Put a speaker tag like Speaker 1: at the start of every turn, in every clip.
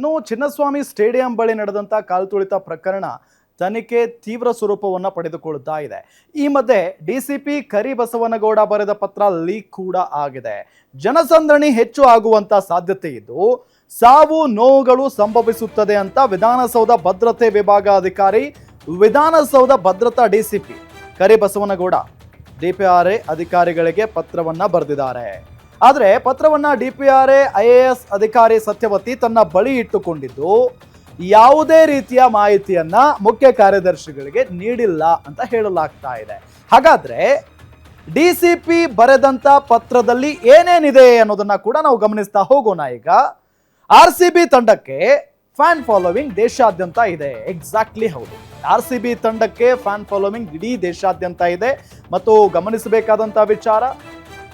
Speaker 1: ಇನ್ನು ಚಿನ್ನಸ್ವಾಮಿ ಸ್ಟೇಡಿಯಂ ಬಳಿ ನಡೆದಂತ ಕಾಲ್ತುಳಿತ ಪ್ರಕರಣ ತನಿಖೆ ತೀವ್ರ ಸ್ವರೂಪವನ್ನು ಪಡೆದುಕೊಳ್ಳುತ್ತಾ ಇದೆ. ಈ ಮಧ್ಯೆ ಡಿಸಿಪಿ ಕರಿಬಸವನಗೌಡ ಬರೆದ ಪತ್ರ ಲೀಕ್ ಕೂಡ ಆಗಿದೆ. ಜನಸಂದಣಿ ಹೆಚ್ಚು ಆಗುವಂತ ಸಾಧ್ಯತೆ ಇದ್ದು, ಸಾವು ನೋವುಗಳು ಸಂಭವಿಸುತ್ತದೆ ಅಂತ ವಿಧಾನಸೌಧ ಭದ್ರತೆ ವಿಭಾಗ ಅಧಿಕಾರಿ, ವಿಧಾನಸೌಧ ಭದ್ರತಾ ಡಿಸಿಪಿ ಕರಿಬಸವನಗೌಡ, ಡಿಪಿಆರ್ಎ ಅಧಿಕಾರಿಗಳಿಗೆ ಪತ್ರವನ್ನ ಬರೆದಿದ್ದಾರೆ. ಆದರೆ ಪತ್ರವನ್ನು ಡಿ ಪಿ ಆರ್ ಅಧಿಕಾರಿ ಸತ್ಯವತಿ ತನ್ನ ಬಳಿ ಇಟ್ಟುಕೊಂಡಿದ್ದು, ಯಾವುದೇ ರೀತಿಯ ಮಾಹಿತಿಯನ್ನ ಮುಖ್ಯ ಕಾರ್ಯದರ್ಶಿಗಳಿಗೆ ನೀಡಿಲ್ಲ ಅಂತ ಹೇಳಲಾಗ್ತಾ ಇದೆ. ಹಾಗಾದ್ರೆ ಪಿ ಬರೆದಂತ ಪತ್ರದಲ್ಲಿ ಏನೇನಿದೆ ಅನ್ನೋದನ್ನ ಕೂಡ ನಾವು ಗಮನಿಸ್ತಾ ಹೋಗೋಣ ಈಗ. ಆರ್ ಸಿ ಬಿ ತಂಡಕ್ಕೆ ಫ್ಯಾನ್ ಫಾಲೋವಿಂಗ್ ದೇಶಾದ್ಯಂತ ಇದೆ. ಎಕ್ಸಾಕ್ಟ್ಲಿ ಹೌದು. ಆರ್ ಸಿ ಬಿ ತಂಡಕ್ಕೆ ಫ್ಯಾನ್ ಫಾಲೋವಿಂಗ್ ಇಡೀ ದೇಶಾದ್ಯಂತ ಇದೆ. ಮತ್ತು ಗಮನಿಸಬೇಕಾದಂಥ ವಿಚಾರ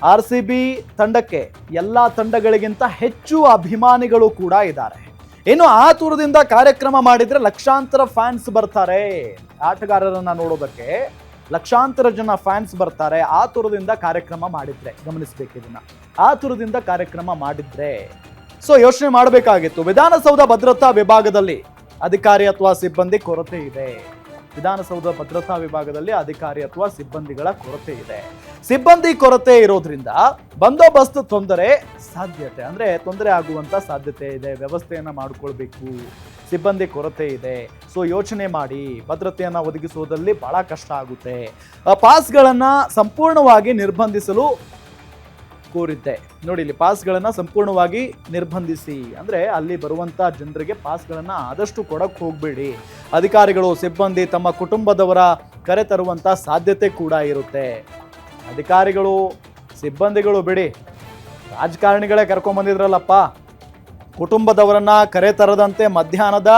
Speaker 1: ಆರ್ ಸಿ ಬಿ ತಂಡಕ್ಕೆ ಎಲ್ಲ ತಂಡಗಳಿಗಿಂತ ಹೆಚ್ಚು ಅಭಿಮಾನಿಗಳು ಕೂಡ ಇದ್ದಾರೆ. ಇನ್ನು ಆತುರದಿಂದ ತೂರದಿಂದ ಕಾರ್ಯಕ್ರಮ ಮಾಡಿದ್ರೆ ಲಕ್ಷಾಂತರ ಫ್ಯಾನ್ಸ್ ಬರ್ತಾರೆ. ಆಟಗಾರರನ್ನ ನೋಡೋದಕ್ಕೆ ಲಕ್ಷಾಂತರ ಜನ ಫ್ಯಾನ್ಸ್ ಬರ್ತಾರೆ. ಆತುರದಿಂದ ತೂರದಿಂದ ಕಾರ್ಯಕ್ರಮ ಮಾಡಿದ್ರೆ, ಗಮನಿಸಬೇಕು ಇದನ್ನ. ಆ ತೂರದಿಂದ ಕಾರ್ಯಕ್ರಮ ಮಾಡಿದ್ರೆ. ಸೊ, ಯೋಚನೆ ಮಾಡಬೇಕಾಗಿತ್ತು. ವಿಧಾನಸೌಧ ಭದ್ರತಾ ವಿಭಾಗದಲ್ಲಿ ಅಧಿಕಾರಿ ಅಥವಾ ಸಿಬ್ಬಂದಿ ಕೊರತೆ ಇದೆ. ವಿಧಾನಸೌಧ ಭದ್ರತಾ ವಿಭಾಗದಲ್ಲಿ ಅಧಿಕಾರಿ ಅಥವಾ ಸಿಬ್ಬಂದಿಗಳ ಕೊರತೆ ಇದೆ. ಸಿಬ್ಬಂದಿ ಕೊರತೆ ಇರೋದ್ರಿಂದ ಬಂದೋಬಸ್ತ್ ತೊಂದರೆ ಸಾಧ್ಯತೆ, ಅಂದ್ರೆ ತೊಂದರೆ ಆಗುವಂತ ಸಾಧ್ಯತೆ ಇದೆ, ವ್ಯವಸ್ಥೆಯನ್ನ ಮಾಡಿಕೊಳ್ಬೇಕು. ಸಿಬ್ಬಂದಿ ಕೊರತೆ ಇದೆ. ಸೊ ಯೋಚನೆ ಮಾಡಿ, ಭದ್ರತೆಯನ್ನು ಒದಗಿಸುವುದರಲ್ಲಿ ಬಹಳ ಕಷ್ಟ ಆಗುತ್ತೆ. ಪಾಸ್ಗಳನ್ನು ಪಾಸ್ಗಳನ್ನ ಸಂಪೂರ್ಣವಾಗಿ ನಿರ್ಬಂಧಿಸಲು ಕೋರಿದ್ದೆ. ನೋಡಿ, ಇಲ್ಲಿ ಪಾಸ್ಗಳನ್ನು ಸಂಪೂರ್ಣವಾಗಿ ನಿರ್ಬಂಧಿಸಿ. ಅಂದ್ರೆ ಅಲ್ಲಿ ಬರುವಂತ ಜನರಿಗೆ ಪಾಸ್ಗಳನ್ನು ಆದಷ್ಟು ಕೊಡಕ್ ಹೋಗಬೇಡಿ. ಅಧಿಕಾರಿಗಳು, ಸಿಬ್ಬಂದಿ ತಮ್ಮ ಕುಟುಂಬದವರ ಕರೆ ತರುವಂಥ ಸಾಧ್ಯತೆ ಕೂಡ ಇರುತ್ತೆ. ಅಧಿಕಾರಿಗಳು, ಸಿಬ್ಬಂದಿಗಳು ಬಿಡಿ. ರಾಜಕಾರಣಿಗಳೇ ಕರ್ಕೊಂಬಂದಿದ್ರಲ್ಲಪ್ಪ ಕುಟುಂಬದವರನ್ನ ಕರೆ ತರದಂತೆ ಮಧ್ಯಾಹ್ನದ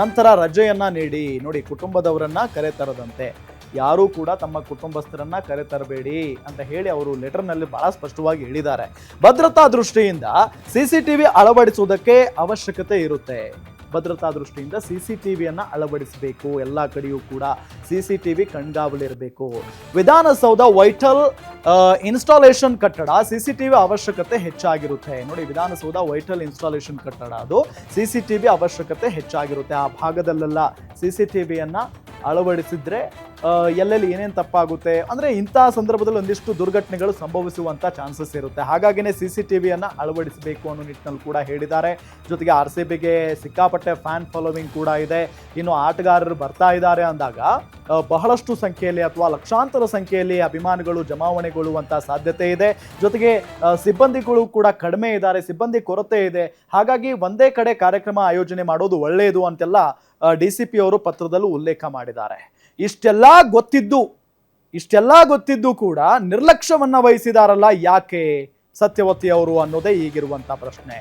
Speaker 1: ನಂತರ ರಜೆಯನ್ನ ನೀಡಿ. ನೋಡಿ, ಕುಟುಂಬದವರನ್ನ ಕರೆ ತರದಂತೆ. ಯಾರೂ ಕೂಡ ತಮ್ಮ ಕುಟುಂಬಸ್ಥರನ್ನ ಕರೆ ತರಬೇಡಿ ಅಂತ ಹೇಳಿ ಅವರು ಲೆಟರ್ನಲ್ಲಿ ಬಹಳ ಸ್ಪಷ್ಟವಾಗಿ ಹೇಳಿದ್ದಾರೆ. ಭದ್ರತಾ ದೃಷ್ಟಿಯಿಂದ ಸಿಸಿಟಿವಿ ಅಳವಡಿಸುವುದಕ್ಕೆ ಅವಶ್ಯಕತೆ ಇರುತ್ತೆ. ಭದ್ರತಾ ದೃಷ್ಟಿಯಿಂದ ಸಿ ಸಿ ಟಿವಿಯನ್ನು ಅಳವಡಿಸಬೇಕು. ಎಲ್ಲ ಕಡೆಯೂ ಕೂಡ ಸಿ ಸಿ ಟಿವಿ ಕಣ್ಗಾವಲಿರಬೇಕು ವಿಧಾನಸೌಧ ವೈಟಲ್ ಇನ್ಸ್ಟಾಲೇಷನ್ ಕಟ್ಟಡ ಸಿ ಸಿ ಟಿವಿ ಅವಶ್ಯಕತೆ ಹೆಚ್ಚಾಗಿರುತ್ತೆ. ನೋಡಿ, ವಿಧಾನಸೌಧ ವೈಟಲ್ ಇನ್ಸ್ಟಾಲೇಷನ್ ಕಟ್ಟಡ ಅದು ಸಿ ಸಿ ಟಿವಿ ಅವಶ್ಯಕತೆ ಹೆಚ್ಚಾಗಿರುತ್ತೆ. ಆ ಭಾಗದಲ್ಲೆಲ್ಲ ಸಿ ಸಿ ಟಿವಿಯನ್ನು ಅಳವಡಿಸಿದ್ರೆ ಎಲ್ಲೆಲ್ಲಿ ಏನೇನು ತಪ್ಪಾಗುತ್ತೆ? ಅಂದರೆ ಇಂತಹ ಸಂದರ್ಭದಲ್ಲಿ ಒಂದಿಷ್ಟು ದುರ್ಘಟನೆಗಳು ಸಂಭವಿಸುವಂಥ ಚಾನ್ಸಸ್ ಇರುತ್ತೆ. ಹಾಗಾಗಿನೇ ಸಿ ಸಿ ಟಿ ವಿಯನ್ನು ಅಳವಡಿಸಬೇಕು ಅನ್ನೋ ನಿಟ್ಟಿನಲ್ಲಿ ಕೂಡ ಹೇಳಿದ್ದಾರೆ. ಜೊತೆಗೆ ಆರ್ ಸಿ ಬಿಗೆ ಸಿಕ್ಕಾಪಟ್ಟೆ ಫ್ಯಾನ್ ಫಾಲೋವಿಂಗ್ ಕೂಡ ಇದೆ. ಇನ್ನು ಆಟಗಾರರು ಬರ್ತಾ ಇದ್ದಾರೆ ಅಂದಾಗ ಬಹಳಷ್ಟು ಸಂಖ್ಯೆಯಲ್ಲಿ ಅಥವಾ ಲಕ್ಷಾಂತರ ಸಂಖ್ಯೆಯಲ್ಲಿ ಅಭಿಮಾನಿಗಳು ಜಮಾವಣೆಗೊಳ್ಳುವಂಥ ಸಾಧ್ಯತೆ ಇದೆ. ಜೊತೆಗೆ ಸಿಬ್ಬಂದಿಗಳು ಕೂಡ ಕಡಿಮೆ ಇದ್ದಾರೆ, ಸಿಬ್ಬಂದಿ ಕೊರತೆ ಇದೆ. ಹಾಗಾಗಿ ಒಂದೇ ಕಡೆ ಕಾರ್ಯಕ್ರಮ ಆಯೋಜನೆ ಮಾಡೋದು ಒಳ್ಳೆಯದು ಅಂತೆಲ್ಲ ಡಿ ಸಿ ಪಿ ಅವರು ಪತ್ರದಲ್ಲೂ ಉಲ್ಲೇಖ ಮಾಡಿದ್ದಾರೆ. ಇಷ್ಟೆಲ್ಲ ಗೊತ್ತಿದ್ದು ಇಷ್ಟೆಲ್ಲ ಗೊತ್ತಿದ್ದು ಕೂಡ ನಿರ್ಲಕ್ಷ್ಯವನ್ನು ವಹಿಸಿದಾರಲ್ಲ ಯಾಕೆ ಸತ್ಯವತಿ ಅವರು ಅನ್ನೋದೇ ಈಗಿರುವಂಥ ಪ್ರಶ್ನೆ.